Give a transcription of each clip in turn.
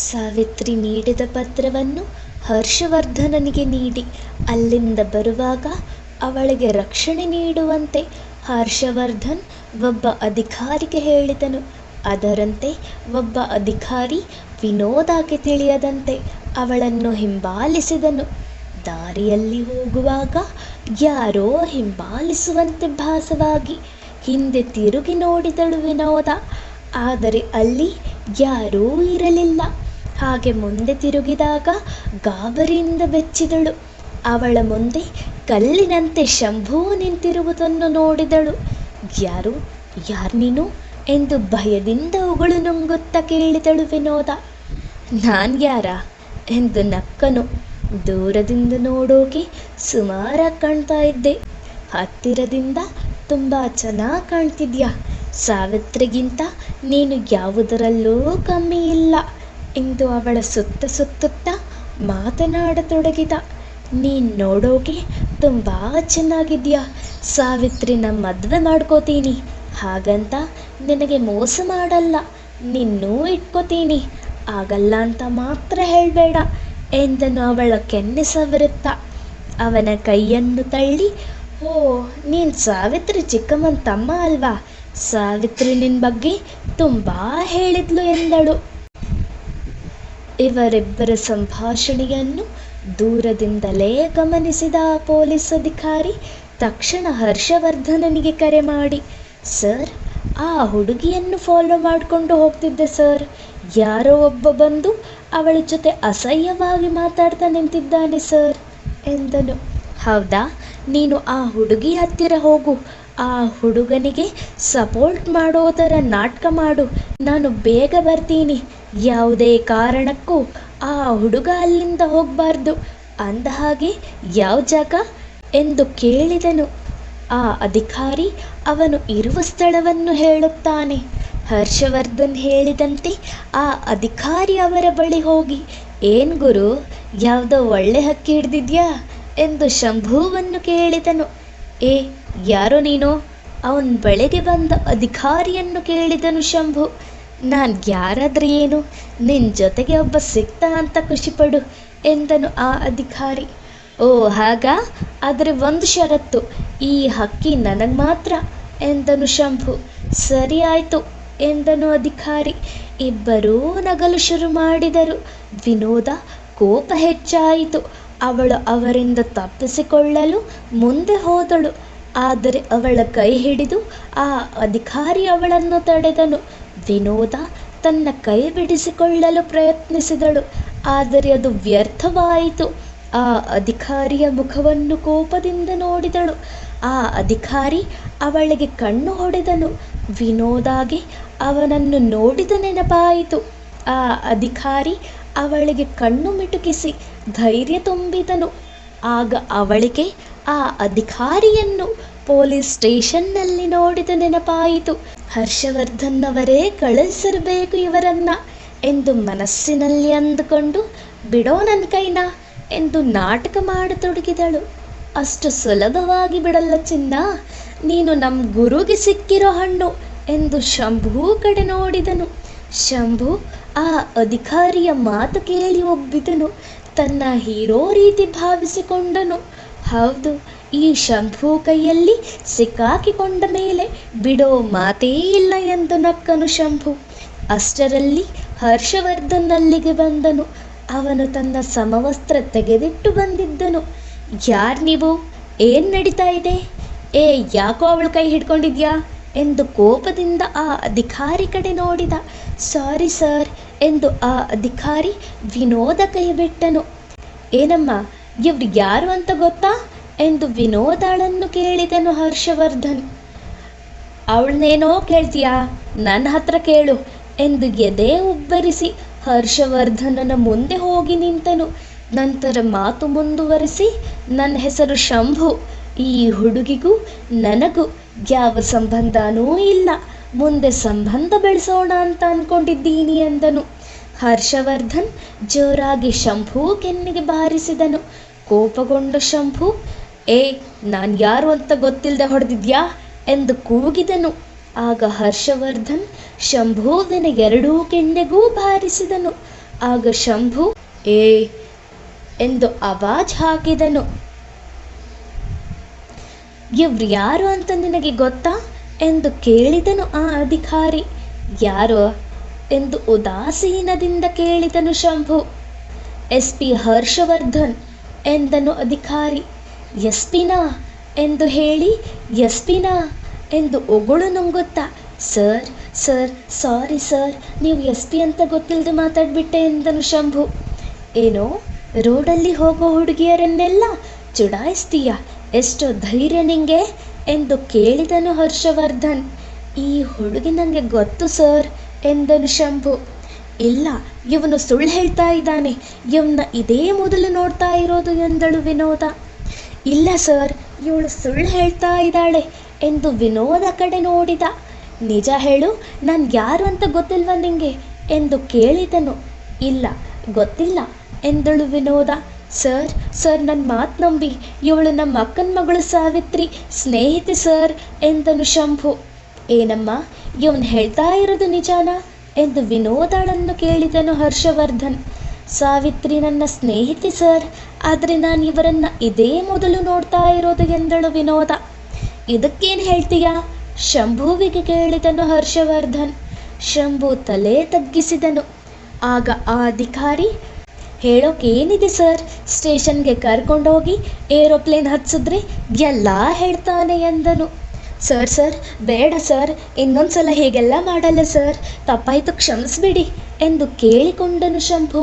ಸಾವಿತ್ರಿ ನೀಡಿದ ಪತ್ರವನ್ನು ಹರ್ಷವರ್ಧನನಿಗೆ ನೀಡಿ, ಅಲ್ಲಿಂದ ಬರುವಾಗ ಅವಳಿಗೆ ರಕ್ಷಣೆ ನೀಡುವಂತೆ ಹರ್ಷವರ್ಧನ್ ಒಬ್ಬ ಅಧಿಕಾರಿಗೆ ಹೇಳಿದನು. ಅದರಂತೆ ಒಬ್ಬ ಅಧಿಕಾರಿ ವಿನೋದಕ್ಕೆ ತಿಳಿಯದಂತೆ ಅವಳನ್ನು ಹಿಂಬಾಲಿಸಿದನು. ದಾರಿಯಲ್ಲಿ ಹೋಗುವಾಗ ಯಾರೋ ಹಿಂಬಾಲಿಸುವಂತೆ ಭಾಸವಾಗಿ ಹಿಂದೆ ತಿರುಗಿ ನೋಡಿದಳು ವಿನೋದ. ಆದರೆ ಅಲ್ಲಿ ಯಾರೂ ಇರಲಿಲ್ಲ. ಹಾಗೆ ಮುಂದೆ ತಿರುಗಿದಾಗ ಗಾಬರಿಯಿಂದ ಬೆಚ್ಚಿದಳು. ಅವಳ ಮುಂದೆ ಕಲ್ಲಿನಂತೆ ಶಂಭು ನಿಂತಿರುವುದನ್ನು ನೋಡಿದಳು. ಯಾರು? ಯಾರು ನೀನು? ಎಂದು ಭಯದಿಂದ ಉಗುಳು ನುಂಗುತ್ತಾ ಕೇಳಿದಳು ವಿನೋದ. ನಾನು ಯಾರ? ಎಂದು ನಕ್ಕನು. ದೂರದಿಂದ ನೋಡೋಕೆ ಸುಮಾರಾಗಿ ಕಾಣ್ತಾ ಇದ್ದೆ. ಹತ್ತಿರದಿಂದ ತುಂಬ ಚೆನ್ನಾಗಿ ಕಾಣ್ತಿದ್ಯಾ? ಸಾವಿತ್ರಿಗಿಂತ ನೀನು ಯಾವುದರಲ್ಲೂ ಕಮ್ಮಿ ಇಲ್ಲ. ಎಂದು ಅವಳ ಸುತ್ತ ಸುತ್ತುತ್ತಾ ಮಾತನಾಡತೊಡಗಿದ. ನೀನು ನೋಡೋಕೆ ತುಂಬ ಚೆನ್ನಾಗಿದ್ಯಾ ಸಾವಿತ್ರಿನ ಮದುವೆ ಮಾಡ್ಕೋತೀನಿ. ಹಾಗಂತ ನಿನಗೆ ಮೋಸ ಮಾಡಲ್ಲ, ನಿನ್ನೂ ಇಟ್ಕೋತೀನಿ. ಆಗಲ್ಲ ಅಂತ ಮಾತ್ರ ಹೇಳಬೇಡ ಎಂದನು ಅವಳ ಕೆನ್ನೆ ಸವರುತ್ತಾ. ಅವನ ಕೈಯನ್ನು ತಳ್ಳಿ, ಓ, ನೀನು ಸಾವಿತ್ರಿ ಚಿಕ್ಕಮ್ಮನ ತಮ್ಮ ಅಲ್ವಾ? ಸಾವಿತ್ರಿ ನಿನ್ನ ಬಗ್ಗೆ ತುಂಬ ಹೇಳಿದ್ಲು ಎಂದಳು. ಇವರಿಬ್ಬರ ಸಂಭಾಷಣೆಯನ್ನು ದೂರದಿಂದಲೇ ಗಮನಿಸಿದ ಪೊಲೀಸ್ ಅಧಿಕಾರಿ, ತಕ್ಷಣ ಹರ್ಷವರ್ಧನನಿಗೆ ಕರೆ ಮಾಡಿ, ಸರ್, ಆ ಹುಡುಗಿಯನ್ನು ಫಾಲೋ ಮಾಡಿಕೊಂಡು ಹೋಗ್ತಿದ್ದೆ, ಸರ್. ಯಾರೋ ಒಬ್ಬ ಬಂದು ಅವಳ ಜೊತೆ ಅಸಹ್ಯವಾಗಿ ಮಾತಾಡ್ತಾ ನಿಂತಿದ್ದಾನೆ, ಸರ್. ಎಂದನು. ಹೌದಾ? ನೀನು ಆ ಹುಡುಗಿ ಹತ್ತಿರ ಹೋಗು. ಆ ಹುಡುಗನಿಗೆ ಸಪೋರ್ಟ್ ಮಾಡೋದರ ನಾಟಕ ಮಾಡು. ನಾನು ಬೇಗ ಬರ್ತೀನಿ. ಯಾವುದೇ ಕಾರಣಕ್ಕೂ ಆ ಹುಡುಗ ಅಲ್ಲಿಂದ ಹೋಗಬಾರ್ದು. ಅಂದ ಹಾಗೆ ಯಾವ ಜಾಗ ಎಂದು ಕೇಳಿದನು. ಆ ಅಧಿಕಾರಿ ಅವನು ಇರುವ ಸ್ಥಳವನ್ನು ಹೇಳುತ್ತಾನೆ. ಹರ್ಷವರ್ಧನ್ ಹೇಳಿದಂತೆ ಆ ಅಧಿಕಾರಿ ಅವರ ಬಳಿ ಹೋಗಿ, ಏನು ಗುರು, ಯಾವುದೋ ಒಳ್ಳೆ ಹಕ್ಕಿ ಹಿಡ್ದಿದ್ಯಾ? ಎಂದು ಶಂಭುವನ್ನು ಕೇಳಿದನು. ಏ ಯಾರೋ ನೀನು? ಅವನ ಬೆಳೆಗೆ ಬಂದ ಅಧಿಕಾರಿಯನ್ನು ಕೇಳಿದನು ಶಂಭು. ನಾನು ಯಾರಾದ್ರೆ ಏನು? ನಿನ್ನ ಜೊತೆಗೆ ಒಬ್ಬ ಸಿಕ್ತ ಅಂತ ಖುಷಿಪಡು ಎಂದನು ಆ ಅಧಿಕಾರಿ. ಓ, ಹಾಗಾ? ಆದರೆ ಒಂದು ಷರತ್ತು. ಈ ಹಕ್ಕಿ ನನಗೆ ಮಾತ್ರ ಎಂದನು ಶಂಭು. ಸರಿ ಆಯಿತು ಎಂದನು ಅಧಿಕಾರಿ. ಇಬ್ಬರೂ ನಗಲು ಶುರು ಮಾಡಿದರು. ವಿನೋದ ಕೋಪ ಹೆಚ್ಚಾಯಿತು. ಅವಳು ಅವರಿಂದ ತಪ್ಪಿಸಿಕೊಳ್ಳಲು ಮುಂದೆ ಹೋದಳು. ಆದರೆ ಅವಳ ಕೈ ಹಿಡಿದು ಆ ಅಧಿಕಾರಿ ಅವಳನ್ನು ತಡೆದನು. ವಿನೋದ ತನ್ನ ಕೈ ಬಿಡಿಸಿಕೊಳ್ಳಲು ಪ್ರಯತ್ನಿಸಿದಳು. ಆದರೆ ಅದು ವ್ಯರ್ಥವಾಯಿತು. ಆ ಅಧಿಕಾರಿಯ ಮುಖವನ್ನು ಕೋಪದಿಂದ ನೋಡಿದಳು. ಆ ಅಧಿಕಾರಿ ಅವಳಿಗೆ ಕಣ್ಣು ಹೊಡೆದನು. ವಿನೋದಾಗೆ ಅವನನ್ನು ನೋಡಿದ ನೆನಪಾಯಿತು. ಆ ಅಧಿಕಾರಿ ಅವಳಿಗೆ ಕಣ್ಣು ಮಿಟುಕಿಸಿ ಧೈರ್ಯ ತುಂಬಿದನು. ಆಗ ಅವಳಿಗೆ ಆ ಅಧಿಕಾರಿಯನ್ನು ಪೊಲೀಸ್ ಸ್ಟೇಷನ್ನಲ್ಲಿ ನೋಡಿದ ನೆನಪಾಯಿತು. ಹರ್ಷವರ್ಧನ್ ಅವರೇ, ಕಳಿಸಿರಬೇಕು ಇವರನ್ನ ಎಂದು ಮನಸ್ಸಿನಲ್ಲಿ ಅಂದುಕೊಂಡು, ಬಿಡೋ ನನ್ನ ಕೈನ ಎಂದು ನಾಟಕ ಮಾಡತೊಡಗಿದಳು. ಅಷ್ಟು ಸುಲಭವಾಗಿ ಬಿಡಲ್ಲ ಚಿನ್ನ, ನೀನು ನಮ್ಮ ಗುರುಗೆ ಸಿಕ್ಕಿರೋ ಹಣ್ಣು ಎಂದು ಶಂಭು ಕಡೆ ನೋಡಿದನು. ಶಂಭು ಆ ಅಧಿಕಾರಿಯ ಮಾತು ಕೇಳಿ ಒಬ್ಬಿದನು ತನ್ನ ಹೀರೋ ರೀತಿ ಭಾವಿಸಿಕೊಂಡನು. ಹೌದು, ಈ ಶಂಭು ಕೈಯಲ್ಲಿ ಸಿಕ್ಕಾಕಿಕೊಂಡ ಮೇಲೆ ಬಿಡೋ ಮಾತೇ ಇಲ್ಲ ಎಂದು ನಕ್ಕನು ಶಂಭು. ಅಷ್ಟರಲ್ಲಿ ಹರ್ಷವರ್ಧನ್ ಅಲ್ಲಿಗೆ ಬಂದನು. ಅವನು ತನ್ನ ಸಮವಸ್ತ್ರ ತೆಗೆದಿಟ್ಟು ಬಂದಿದ್ದನು. ಯಾರು ನೀವು? ಏನು ನಡೀತಾ ಇದೆ? ಏ, ಯಾಕೋ ಅವಳು ಕೈ ಹಿಡ್ಕೊಂಡಿದ್ಯಾ? ಎಂದು ಕೋಪದಿಂದ ಆ ಅಧಿಕಾರಿ ಕಡೆ ನೋಡಿದ. ಸಾರಿ ಸರ್, ಎಂದು ಆ ಅಧಿಕಾರಿ ವಿನೋದ ಕೈಬಿಟ್ಟನು. ಏನಮ್ಮ, ಇವ್ರು ಯಾರು ಅಂತ ಗೊತ್ತಾ? ಎಂದು ವಿನೋದಳನ್ನು ಕೇಳಿದನು ಹರ್ಷವರ್ಧನ್. ಅವಳನ್ನೇನೋ ಕೇಳ್ತೀಯಾ? ನನ್ನ ಹತ್ರ ಕೇಳು, ಎಂದು ಎದೆ ಉಬ್ಬರಿಸಿ ಹರ್ಷವರ್ಧನನ ಮುಂದೆ ಹೋಗಿ ನಿಂತನು. ನಂತರ ಮಾತು ಮುಂದುವರಿಸಿ, ನನ್ನ ಹೆಸರು ಶಂಭು, ಈ ಹುಡುಗಿಗೂ ನನಗೂ ಯಾವ ಸಂಬಂಧನೂ ಇಲ್ಲ. ಮುಂದೆ ಸಂಬಂಧ ಬೆಳೆಸೋಣ ಅಂತ ಅಂದ್ಕೊಂಡಿದ್ದೀನಿ ಎಂದನು. ಹರ್ಷವರ್ಧನ್ ಜೋರಾಗಿ ಶಂಭು ಕೆನ್ನಿಗೆ ಬಾರಿಸಿದನು. ಕೋಪಗೊಂಡ ಶಂಭು, ಏ, ನಾನು ಯಾರು ಅಂತ ಗೊತ್ತಿಲ್ಲದೆ ಹೊಡೆದಿದ್ಯಾ? ಎಂದು ಕೂಗಿದನು. ಆಗ ಹರ್ಷವರ್ಧನ್ ಶಂಭುವಿನ ಎರಡೂ ಕೆನ್ನೆಗೂ ಬಾರಿಸಿದನು. ಆಗ ಶಂಭು, ಏ, ಎಂದು ಅವಾಜ್ ಹಾಕಿದನು. ಇವ್ರು ಯಾರು ಅಂತ ನಿನಗೆ ಗೊತ್ತಾ? ಎಂದು ಕೇಳಿದನು ಆ ಅಧಿಕಾರಿ. ಯಾರು? ಎಂದು ಉದಾಸೀನದಿಂದ ಕೇಳಿದನು ಶಂಭು. ಎಸ್ ಪಿ ಹರ್ಷವರ್ಧನ್, ಎಂದನು ಅಧಿಕಾರಿ. ಎಸ್ ಪಿನಾ? ಎಂದು ಹೇಳಿ, ಎಸ್ ಪಿನಾ? ಎಂದು ಉಗುಳು ನುಂಗುತ್ತಾ, ಸರ್ ಸರ್, ಸಾರಿ ಸರ್, ನೀವು ಎಸ್ ಪಿ ಅಂತ ಗೊತ್ತಿಲ್ಲದೆ ಮಾತಾಡ್ಬಿಟ್ಟೆ, ಎಂದನು ಶಂಭು. ಏನೋ, ರೋಡಲ್ಲಿ ಹೋಗೋ ಹುಡುಗಿಯರನ್ನೆಲ್ಲ ಚುಡಾಯಿಸ್ತೀಯ? ಎಷ್ಟು ಧೈರ್ಯ ನಿಂಗೆ ಎಂದು ಕೇಳಿದನು ಹರ್ಷವರ್ಧನ್. ಈ ಹುಡುಗಿ ನನಗೆ ಗೊತ್ತು ಸರ್ ಎಂದನು ಶಂಭು. ಇಲ್ಲ, ಇವನು ಸುಳ್ಳು ಹೇಳ್ತಾ ಇದ್ದಾನೆ. ಇವನ್ನ ಇದೇ ಮೊದಲು ನೋಡ್ತಾ ಇರೋದು ಎಂದಳು ವಿನೋದ. ಇಲ್ಲ ಸರ್, ಇವಳು ಸುಳ್ಳು ಹೇಳ್ತಾ ಇದ್ದಾಳೆ ಎಂದು ವಿನೋದ ಕಡೆ ನೋಡಿದ. ನಿಜ ಹೇಳು, ನಾನು ಯಾರು ಅಂತ ಗೊತ್ತಿಲ್ವಾ ನಿಂಗೆ ಎಂದು ಕೇಳಿದನು. ಇಲ್ಲ, ಗೊತ್ತಿಲ್ಲ ಎಂದಳು ವಿನೋದ. ಸರ್ ಸರ್ ನನ್ನ ಮಾತು ನಂಬಿ ಇವಳು ನಮ್ಮ ಅಕ್ಕನ ಮಗಳು ಸಾವಿತ್ರಿ. ಸ್ನೇಹಿತೆ ಸರ್ ಎಂದನು ಶಂಭು. ಏನಮ್ಮ, ಇವನು ಹೇಳ್ತಾ ಇರೋದು ನಿಜಾನಾ? ಎಂದು ವಿನೋದಳನ್ನು ಕೇಳಿದನು ಹರ್ಷವರ್ಧನ್. ಸಾವಿತ್ರಿ, ನನ್ನ ಸ್ನೇಹಿತೆ ಸರ್ ಆದರೆ ನಾನು ಇವರನ್ನ ಇದೇ ಮೊದಲು ನೋಡ್ತಾ ಇರೋದು ಎಂದಳು ವಿನೋದ. ಇದಕ್ಕೇನು ಹೇಳ್ತೀಯಾ? ಶಂಭುವಿಗೆ ಕೇಳಿದನು ಹರ್ಷವರ್ಧನ್. ಶಂಭು ತಲೆ ತಗ್ಗಿಸಿದನು. ಆಗ ಆ ಅಧಿಕಾರಿ ಹೇಳೋಕೇನಿದೆ ಸರ್? ಸ್ಟೇಷನ್ಗೆ ಕರ್ಕೊಂಡೋಗಿ ಏರೋಪ್ಲೇನ್ ಹತ್ಸಿದ್ರೆ ಎಲ್ಲ ಹೇಳ್ತಾನೆ ಎಂದನು. ಸರ್ ಸರ್, ಬೇಡ ಸರ್, ಇನ್ನೊಂದ್ಸಲ ಹೀಗೆಲ್ಲ ಮಾಡಲ್ಲ ಸರ್. ತಪ್ಪಾಯ್ತು ಕ್ಷಮಿಸ್ಬಿಡಿ ಎಂದು ಕೇಳಿಕೊಂಡನು ಶಂಭು.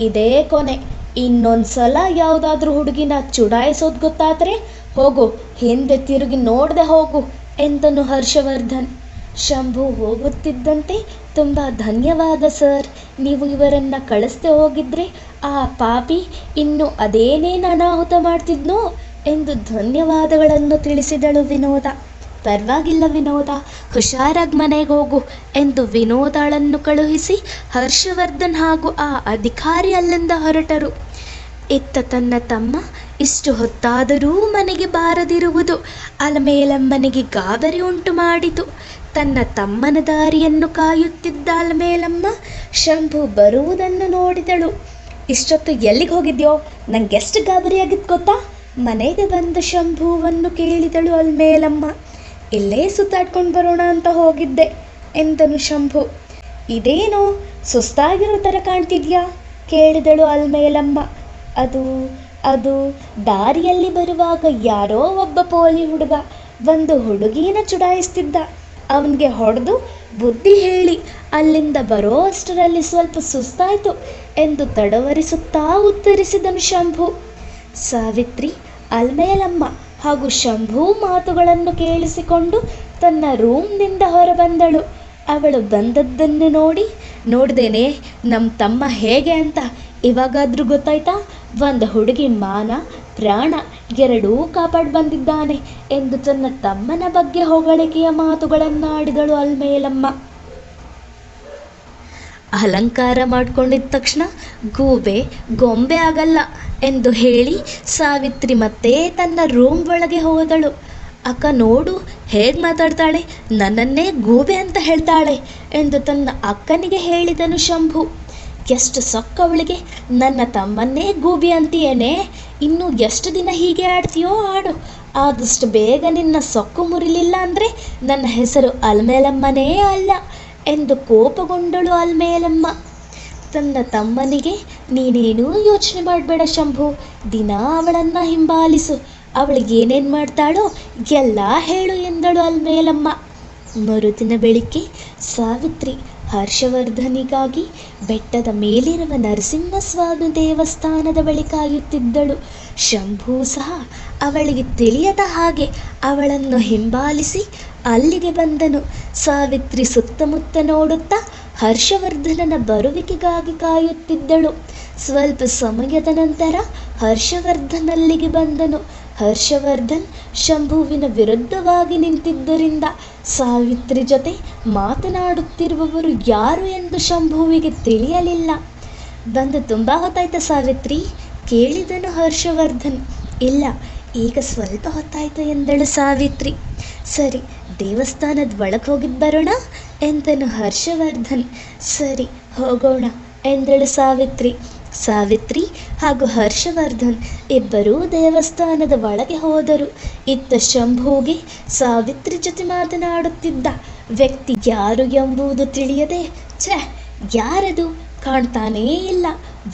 ಇದೇ ಕೊನೆ. ಇನ್ನೊಂದ್ಸಲ ಯಾವುದಾದ್ರೂ ಹುಡುಗಿನ ಚುಡಾಯಿಸೋದು ಗೊತ್ತಾದರೆ ಹೋಗು, ಹಿಂದೆ ತಿರುಗಿ ನೋಡದೆ ಹೋಗು ಎಂದನು ಹರ್ಷವರ್ಧನ್. ಶಂಭು ಹೋಗುತ್ತಿದ್ದಂತೆ ತುಂಬ ಧನ್ಯವಾದ, ಸರ್. ನೀವು ಇವರನ್ನ ಕಳಿಸ್ದೆ ಹೋಗಿದ್ರೆ, ಆ ಪಾಪಿ ಇನ್ನು ಅದೇನೇನು ಅನಾಹುತ ಮಾಡ್ತಿದ್ನೋ ಎಂದು ಧನ್ಯವಾದಗಳನ್ನು ತಿಳಿಸಿದಳು ವಿನೋದ. ಪರವಾಗಿಲ್ಲ ವಿನೋದ, ಹುಷಾರಾಗಿ ಮನೆಗೆ ಹೋಗು ಎಂದು ವಿನೋದಳನ್ನು ಕಳುಹಿಸಿ ಹರ್ಷವರ್ಧನ್ ಹಾಗೂ ಆ ಅಧಿಕಾರಿ ಅಲ್ಲಿಂದ ಹೊರಟರು. ಇತ್ತ ತನ್ನ ತಮ್ಮ ಇಷ್ಟು ಹೊತ್ತಾದರೂ ಮನೆಗೆ ಬಾರದಿರುವುದು ಅಲಮೇಲಮ್ಮನಿಗೆ ಗಾಬರಿ ಉಂಟು ಮಾಡಿತು. ತನ್ನ ತಮ್ಮನ ದಾರಿಯನ್ನು ಕಾಯುತ್ತಿದ್ದ ಅಲಮೇಲಮ್ಮ ಶಂಭು ಬರುವುದನ್ನು ನೋಡಿದಳು. ಇಷ್ಟೊತ್ತು ಎಲ್ಲಿಗೆ ಹೋಗಿದ್ಯೋ? ನಂಗೆಷ್ಟು ಗಾಬರಿಯಾಗಿತ್ತು ಗೊತ್ತಾ? ಮನೆಗೆ ಬಂದ ಶಂಭುವನ್ನು ಕೇಳಿದಳು ಅಲ್ಮೇಲಮ್ಮ. ಇಲ್ಲೇ ಸುತ್ತಾಡ್ಕೊಂಡು ಬರೋಣ ಅಂತ ಹೋಗಿದ್ದೆ ಎಂದನು ಶಂಭು. ಇದೇನು ಸುಸ್ತಾಗಿರೋ ಥರ ಕಾಣ್ತಿದ್ಯಾ? ಕೇಳಿದಳು ಅಲ್ಮೇಲಮ್ಮ. ಅದು ಅದು ದಾರಿಯಲ್ಲಿ ಬರುವಾಗ ಯಾರೋ ಒಬ್ಬ ಪೋಲಿ ಹುಡುಗ ಒಂದು ಹುಡುಗಿನ ಚುಡಾಯಿಸ್ತಿದ್ದ. ಅವನಿಗೆ ಹೊಡೆದು ಬುದ್ಧಿ ಹೇಳಿ, ಅಲ್ಲಿಂದ ಬರೋ ಅಷ್ಟರಲ್ಲಿ ಸ್ವಲ್ಪ ಸುಸ್ತಾಯಿತು ಎಂದು ತಡವರಿಸುತ್ತಾ ಉತ್ತರಿಸಿದನು ಶಂಭು. ಸಾವಿತ್ರಿ, ಅಲ್ಮೇಲಮ್ಮ ಹಾಗೂ ಶಂಭು ಮಾತುಗಳನ್ನು ಕೇಳಿಸಿಕೊಂಡು ತನ್ನ ರೂಮ್ನಿಂದ ಹೊರಬಂದಳು. ಅವಳು ಬಂದದ್ದನ್ನು ನೋಡಿ, ನೋಡ್ದೇನೆ ನಮ್ಮ ತಮ್ಮ ಹೇಗೆ ಅಂತ ಇವಾಗಾದ್ರೂ ಗೊತ್ತಾಯ್ತಾ? ಒಂದು ಹುಡುಗಿ ಮಾನ, ಪ್ರಾಣ, ಎರಡೂ ಕಾಪಾಡಿ ಬಂದಿದ್ದಾನೆ ಎಂದು ತನ್ನ ತಮ್ಮನ ಬಗ್ಗೆ ಹೊಗಳಿಕೆಯ ಮಾತುಗಳನ್ನಾಡಿದಳು ಅಲ್ಮೇಲಮ್ಮ. ಅಲಂಕಾರ ಮಾಡಿಕೊಂಡಿದ್ದ ತಕ್ಷಣ ಗೂಬೆ ಗೊಂಬೆ ಆಗಲ್ಲ ಎಂದು ಹೇಳಿ ಸಾವಿತ್ರಿ ಮತ್ತೆ ತನ್ನ ರೂಮ್ ಒಳಗೆ ಹೋದಳು. ಅಕ್ಕ ನೋಡು, ಹೇಗೆ ಮಾತಾಡ್ತಾಳೆ? ನನ್ನನ್ನೇ ಗೂಬೆ ಅಂತ ಹೇಳ್ತಾಳೆ ಎಂದು ತನ್ನ ಅಕ್ಕನಿಗೆ ಹೇಳಿದನು ಶಂಭು. ಎಷ್ಟು ಸೊಕ್ಕ ಅವಳಿಗೆ ನನ್ನ ತಮ್ಮನ್ನೇ ಗೂಬಿ ಅಂತೀಯೇನೆ. ಇನ್ನು ಎಷ್ಟು ದಿನ ಹೀಗೆ ಆಡ್ತೀಯೋ ಆಡು. ಆದಷ್ಟು ಬೇಗ ನಿನ್ನ ಸೊಕ್ಕು ಮುರಿಲಿಲ್ಲ ಅಂದರೆ ನನ್ನ ಹೆಸರು ಅಲ್ಮೇಲಮ್ಮನೇ ಅಲ್ಲ ಎಂದು ಕೋಪಗೊಂಡಳು ಅಲ್ಮೇಲಮ್ಮ. ತನ್ನ ತಮ್ಮನಿಗೆ, ನೀನೇನೂ ಯೋಚನೆ ಮಾಡಬೇಡ ಶಂಭು. ದಿನ ಅವಳನ್ನು ಹಿಂಬಾಲಿಸು. ಅವಳಿಗೆ ಏನೇನು ಮಾಡ್ತಾಳೋ ಎಲ್ಲ ಹೇಳು ಎಂದಳು ಅಲ್ಮೇಲಮ್ಮ. ಮರುದಿನ ಬೆಳಿಗ್ಗೆ ಸಾವಿತ್ರಿ ಹರ್ಷವರ್ಧನಿಗಾಗಿ ಬೆಟ್ಟದ ಮೇಲಿರುವ ನರಸಿಂಹಸ್ವಾಮಿ ದೇವಸ್ಥಾನದ ಬಳಿ ಕಾಯುತ್ತಿದ್ದಳು ಶಂಭು ಸಹ ಅವಳಿಗೆ ತಿಳಿಯದ ಹಾಗೆ ಅವಳನ್ನು ಹಿಂಬಾಲಿಸಿ ಅಲ್ಲಿಗೆ ಬಂದನು. ಸಾವಿತ್ರಿ ಸುತ್ತಮುತ್ತ ನೋಡುತ್ತಾ ಹರ್ಷವರ್ಧನನ ಬರುವಿಕೆಗಾಗಿ ಕಾಯುತ್ತಿದ್ದಳು. ಸ್ವಲ್ಪ ಸಮಯದ ನಂತರ ಹರ್ಷವರ್ಧನಲ್ಲಿಗೆ ಬಂದನು. ಹರ್ಷವರ್ಧನ್ ಶಂಭುವಿನ ವಿರುದ್ಧವಾಗಿ ನಿಂತಿದ್ದರಿಂದ ಸಾವಿತ್ರಿ ಜೊತೆ ಮಾತನಾಡುತ್ತಿರುವವರು ಯಾರು ಎಂದು ಶಂಭುವಿಗೆ ತಿಳಿಯಲಿಲ್ಲ. ಬಂದು ತುಂಬ ಹೊತ್ತಾಯ್ತಾ ಸಾವಿತ್ರಿ? ಕೇಳಿದನು ಹರ್ಷವರ್ಧನ್. ಇಲ್ಲ, ಈಗ ಸ್ವಲ್ಪ ಹೊತ್ತಾಯ್ತು ಎಂದಳು ಸಾವಿತ್ರಿ. ಸರಿ, ದೇವಸ್ಥಾನದ ಒಳಗೆ ಹೋಗಿದ್ದು ಬರೋಣ ಎಂದನು ಹರ್ಷವರ್ಧನ್. ಸರಿ, ಹೋಗೋಣ ಎಂದಳು ಸಾವಿತ್ರಿ. ಸಾವಿತ್ರಿ ಹಾಗೂ ಹರ್ಷವರ್ಧನ್ ಇಬ್ಬರೂ ದೇವಸ್ಥಾನದ ಒಳಗೆ ಹೋದರು. ಇತ್ತ ಶಂಭುಗೆ ಸಾವಿತ್ರಿ ಜೊತೆ ಮಾತನಾಡುತ್ತಿದ್ದ ವ್ಯಕ್ತಿ ಯಾರು ಎಂಬುದು ತಿಳಿಯದೆ, ಛೆ, ಯಾರದು ಕಾಣ್ತಾನೇ ಇಲ್ಲ.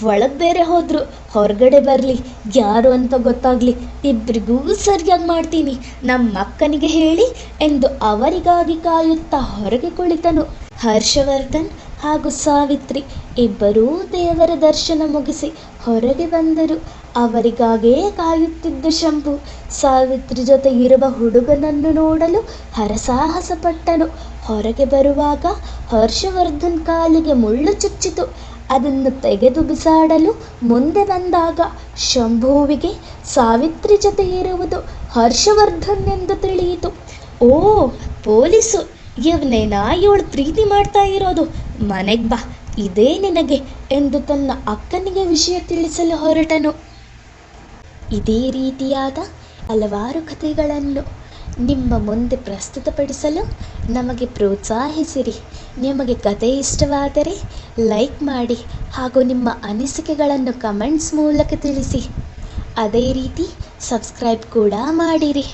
ಒಳಗೆ ಬೇರೆ ಹೋದ್ರು, ಹೊರಗಡೆ ಬರಲಿ, ಯಾರು ಅಂತ ಗೊತ್ತಾಗ್ಲಿ ಇಬ್ಬರಿಗೂ ಸರಿಯಾಗಿ ಮಾಡ್ತೀನಿ ನಮ್ಮ ಅಕ್ಕನಿಗೆ ಹೇಳಿ ಎಂದು ಅವರಿಗಾಗಿ ಕಾಯುತ್ತಾ ಹೊರಗೆ ಕುಳಿತನು. ಹರ್ಷವರ್ಧನ್ ಹಾಗೂ ಸಾವಿತ್ರಿ ಇಬ್ಬರೂ ದೇವರ ದರ್ಶನ ಮುಗಿಸಿ ಹೊರಗೆ ಬಂದರು. ಅವರಿಗಾಗೇ ಕಾಯುತ್ತಿದ್ದ ಶಂಭು ಸಾವಿತ್ರಿ ಜೊತೆ ಇರುವ ಹುಡುಗನನ್ನು ನೋಡಲು ಹರಸಾಹಸ ಪಟ್ಟನು ಹೊರಗೆ ಬರುವಾಗ ಹರ್ಷವರ್ಧನ್ ಕಾಲಿಗೆ ಮುಳ್ಳು ಚುಚ್ಚಿತು. ಅದನ್ನು ತೆಗೆದು ಬಿಸಾಡಲು ಮುಂದೆ ಬಂದಾಗ ಶಂಭುವಿಗೆ ಸಾವಿತ್ರಿ ಜೊತೆ ಇರುವುದು ಹರ್ಷವರ್ಧನ್ ಎಂದು ತಿಳಿಯಿತು. ಓ, ಪೊಲೀಸು, ಇವನೇನಾ ಇವಳು ಪ್ರೀತಿ ಮಾಡ್ತಾ ಇರೋದು? ಮನೆಗೆ ಬಾ ಇದೇ ನಿನಗೆ ಎಂದು ತನ್ನ ಅಕ್ಕನಿಗೆ ವಿಷಯ ತಿಳಿಸಲು ಹೊರಟನು. ಇದೇ ರೀತಿಯಾದ ಹಲವಾರು ಕಥೆಗಳನ್ನು ನಿಮ್ಮ ಮುಂದೆ ಪ್ರಸ್ತುತಪಡಿಸಲು ನಮಗೆ ಪ್ರೋತ್ಸಾಹಿಸಿರಿ. ನಿಮಗೆ ಕತೆ ಇಷ್ಟವಾದರೆ ಲೈಕ್ ಮಾಡಿ ಹಾಗೂ ನಿಮ್ಮ ಅನಿಸಿಕೆಗಳನ್ನು ಕಮೆಂಟ್ಸ್ ಮೂಲಕ ತಿಳಿಸಿ. ಅದೇ ರೀತಿ ಸಬ್ಸ್ಕ್ರೈಬ್ ಕೂಡ ಮಾಡಿರಿ.